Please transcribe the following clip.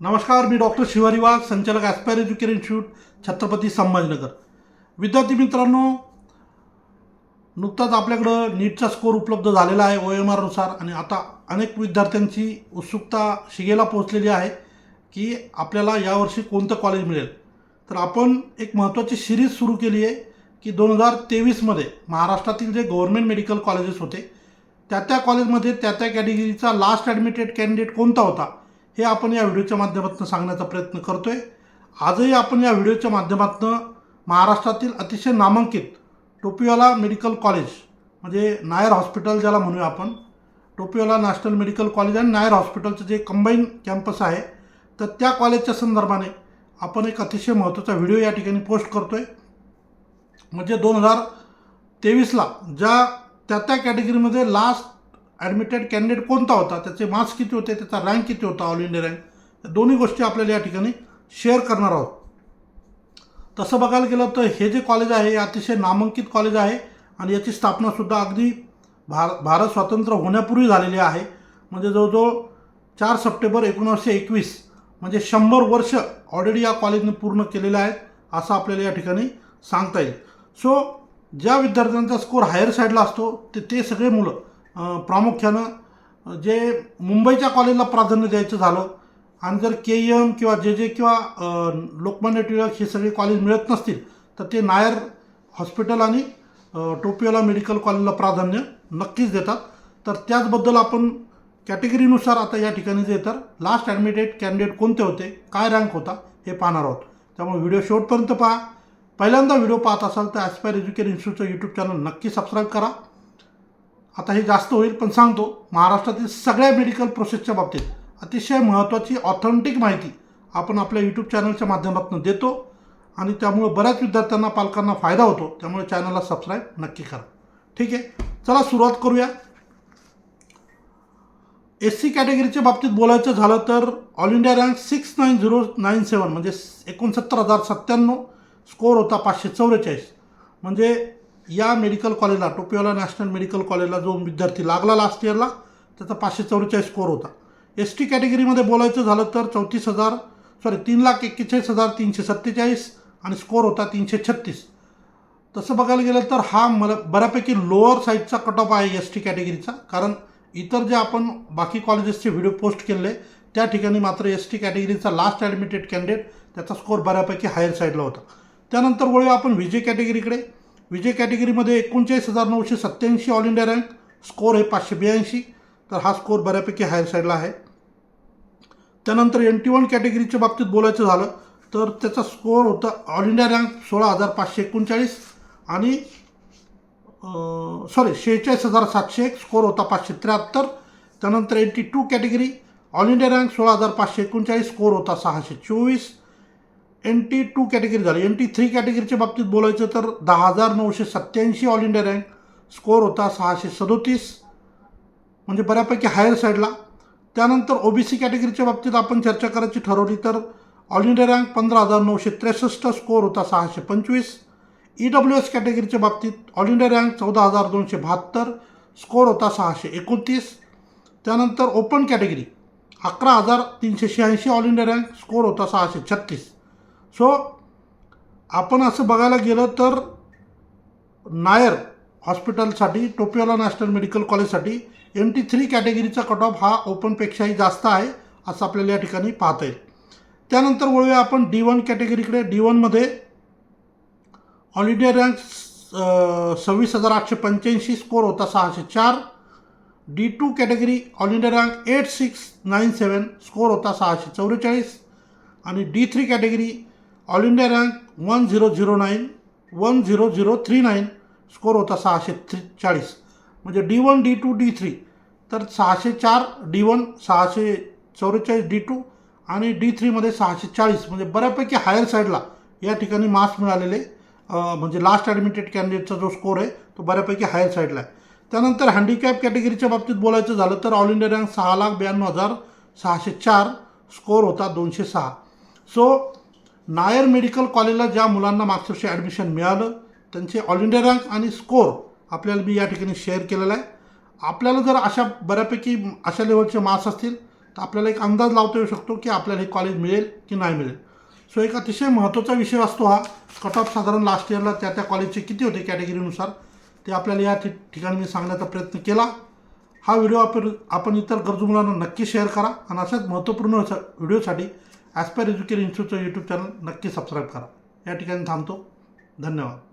नमस्कार मी डॉक्टर शिवारी वाघ संचालक Aspire Education Institute Chhatrapati Sambhajinagar. विद्यार्थी मित्रांनो नुकताच आपल्याकडं नीटचा स्कोर उपलब्ध झालेला आहे ओ एम आरनुसार आणि आता अनेक विद्यार्थ्यांची उत्सुकता शिगेला पोहोचलेली आहे की आपल्याला यावर्षी कोणतं कॉलेज मिळेल. तर आपण एक महत्त्वाची सिरीज सुरू केली आहे की दोन हजार तेवीसमध्ये महाराष्ट्रातील जे गव्हर्मेंट मेडिकल कॉलेजेस होते त्या त्या कॉलेजमध्ये त्या त्या कॅटेगरीचा लास्ट ॲडमिटेड कॅन्डिडेट कोणता होता? हे आपण या व्हिडिओच्या माध्यमातून सांगण्याचा प्रयत्न करतो आहे आजही आपण या व्हिडिओच्या माध्यमातून महाराष्ट्रातील अतिशय नामांकित टोपिवाला मेडिकल कॉलेज म्हणजे नायर हॉस्पिटल ज्याला म्हणूया आपण टोपिवाला नॅशनल मेडिकल कॉलेज आणि नायर हॉस्पिटलचं जे कंबाईन कॅम्पस आहे तर त्या कॉलेजच्या संदर्भाने आपण एक अतिशय महत्त्वाचा व्हिडिओ या ठिकाणी पोस्ट करतो आहे म्हणजे दोन हजार तेवीसला ज्या त्या त्या कॅटेगरीमध्ये लास्ट ॲडमिटेड कॅन्डिडेट कोणता होता? त्याचे मार्क्स किती होते? त्याचा रँक किती होता? ऑल इंडिया रँक या दोन्ही गोष्टी आपल्याला या ठिकाणी शेअर करणार आहोत. तसं बघायला गेलं तर हे जे कॉलेज आहे हे अतिशय नामांकित कॉलेज आहे आणि याची स्थापनासुद्धा अगदी भार भारत स्वातंत्र्य होण्यापूर्वी झालेली आहे. म्हणजे जवळजवळ चार सप्टेंबर एकोणीसशे एकवीस म्हणजे शंभर वर्ष ऑलरेडी या कॉलेजने पूर्ण केलेलं आहेत असं आपल्याला या ठिकाणी सांगता येईल. सो ज्या विद्यार्थ्यांचा स्कोर हायर साईडला असतो ते ते सगळे मुलं प्रामुख्यानं जे मुंबईच्या कॉलेजला प्राधान्य द्यायचं झालं आणि जर के एम किंवा जे जे किंवा लोकमान्य टिळक हे सगळे कॉलेज मिळत नसतील तर ते नायर हॉस्पिटल आणि टोपिओला मेडिकल कॉलेजला प्राधान्य नक्कीच देतात. तर त्याचबद्दल आपण कॅटेगरीनुसार आता या ठिकाणी जे तर लास्ट ॲडमिटेड कॅन्डिडेट कोणते होते काय रँक होता हे पाहणार आहोत. त्यामुळे व्हिडिओ शेवटपर्यंत पहा. पहिल्यांदा व्हिडिओ पाहत असाल तर ॲस्पायर एज्युकेशन इन्स्टिट्यूटचं यूट्यूब चॅनल नक्की सबस्क्राईब करा. आता हे जास्त होईल पण सांगतो महाराष्ट्रातील सगळ्या मेडिकल प्रोसेसच्या बाबतीत अतिशय महत्त्वाची ऑथेंटिक माहिती आपण आपल्या यूट्यूब चॅनलच्या माध्यमातून देतो आणि त्यामुळे बऱ्याच विद्यार्थ्यांना पालकांना फायदा होतो. त्यामुळे चॅनलला सबस्क्राईब नक्की करा. ठीक आहे? चला सुरुवात करूया. एस सी कॅटेगरीच्या बाबतीत बोलायचं झालं तर all India rank six nine zero nine seven म्हणजे एकोणसत्तर हजार सत्त्याण्णव स्कोअर होता पाचशे चौवेचाळीस. म्हणजे या मेडिकल कॉलेजला टोपिवाला नॅशनल मेडिकल कॉलेजला जो विद्यार्थी लागला लास्ट इयरला त्याचा पाचशे चौवेचाळीस स्कोर होता. एस टी कॅटेगरीमध्ये बोलायचं झालं तर चौतीस हजार सॉरी तीन लाख एक्केचाळीस हजार तीनशे सत्तेचाळीस आणि स्कोर होता तीनशे छत्तीस. तसं बघायला गेलं तर हा मला बऱ्यापैकी लोअर साईडचा कट ऑफ आहे एस टी कॅटेगरीचा कारण इतर जे आपण बाकी कॉलेजेसचे व्हिडिओ पोस्ट केले त्या ठिकाणी मात्र एस टी कॅटेगरीचा लास्ट ॲडमिटेड कॅन्डिडेट त्याचा स्कोर बऱ्यापैकी हायर साईडला होता. त्यानंतर वळूया आपण विजय कॅटेगरीकडे विजय कॅटेगरीमध्ये एकोणचाळीस हजार नऊशे सत्त्याऐंशी ऑल इंडिया रँक. स्कोर हे पाचशे ब्याऐंशी. तर हा स्कोर बऱ्यापैकी हायर साईडला आहे. त्यानंतर एन टी वन कॅटेगरीच्या बाबतीत बोलायचं झालं तर त्याचा स्कोर होता ऑल इंडिया रँक सोळा हजार पाचशे एकोणचाळीस आणि सॉरी शेहेचाळीस हजार सातशे एक. स्कोर होता पाचशे त्र्याहत्तर. त्यानंतर AT two category all India rank सोळा हजार पाचशे एकोणचाळीस. स्कोअर होता सहाशे चोवीस. एन टी टू कॅटेगरी झाली. एन टी थ्री कॅटेगरीच्या बाबतीत बोलायचं तर दहा हजार नऊशे सत्त्याऐंशी ऑल इंडिया रँक स्कोअर होता सहाशे सदोतीस. म्हणजे बऱ्यापैकी हायर साईडला त्यानंतर ओ बी सी कॅटेगरीच्या बाबतीत आपण चर्चा करायची ठरवली तर ऑल इंडिया रँक पंधरा हजार नऊशे त्रेसष्ट स्कोअर होता सहाशे पंचवीस. ई डब्ल्यू एस कॅटेगरीच्या बाबतीत ऑल इंडिया रँक चौदा हजार दोनशे बहात्तर स्कोर होता सहाशे एकोणतीस. त्यानंतर ओपन कॅटेगरी अकरा हजार तीनशे शहाऐंशी ऑल इंडिया रँक स्कोर होता सहाशे छत्तीस. सो आपण असं बघायला गेलं तर नायर हॉस्पिटलसाठी टोपियोला नॅशनल मेडिकल कॉलेजसाठी एम टी थ्री कॅटेगरीचा कट ऑफ हा ओपनपेक्षाही जास्त आहे असं आपल्याला या ठिकाणी पाहता येईल. त्यानंतर वळूया आपण डी वन कॅटेगरीकडे. डी वनमध्ये ऑल इंडिया रँक सव्वीस हजार आठशे पंच्याऐंशी स्कोर होता सहाशे चार. D two category all India rank eight six nine seven score होता सहाशे चौवेचाळीस. आणि D three category all India rank one zero zero nine one zero zero three nine score होता सहाशे थ्री चाळीस म्हणजे D one D two D three. तर सहाशे चार डी वन सहाशे चौवेचाळीस डी टू आणि डी थ्रीमध्ये सहाशे चाळीस. म्हणजे बऱ्यापैकी हायर साईडला या ठिकाणी मार्क्स मिळालेले. म्हणजे लास्ट ॲडमिटेड कॅन्डिडेटचा जो स्कोर आहे तो बऱ्यापैकी हायर साईडला आहे. त्यानंतर हँडिकॅप कॅटेगरीच्या बाबतीत बोलायचं झालं तर ऑल इंडिया रँक सहा लाख ब्याण्णव हजार सहाशे चार स्कोर होता दोनशे सहा. सो नायर मेडिकल कॉलेजला ज्या मुलांना मागच्या वर्षी ॲडमिशन मिळालं त्यांचे ऑल इंडिया रँक आणि स्कोर आपल्याला मी या ठिकाणी शेअर केलेला आहे. आपल्याला जर अशा बऱ्यापैकी अशा लेवलचे मार्क्स असतील तर आपल्याला एक अंदाज लावता येऊ शकतो की आपल्याला हे कॉलेज मिळेल की नाही मिळेल. सो एक अतिशय महत्त्वाचा विषय असतो हा. कट ऑफ साधारण लास्ट इयरला त्या त्या कॉलेजचे किती होते कॅटेगरीनुसार ते आपल्याला या ठि- ठिकाणी मी सांगण्याचा प्रयत्न केला. हा व्हिडिओ आपण आपण इतर गरजू मुलांना नक्की शेअर करा. आणि अशाच महत्त्वपूर्ण स- व्हिडिओसाठी ॲस्पायर एज्युकेशन इन्स्टिट्यूटचं यूट्यूब चॅनल नक्की सबस्क्राईब करा. या ठिकाणी थांबतो. धन्यवाद.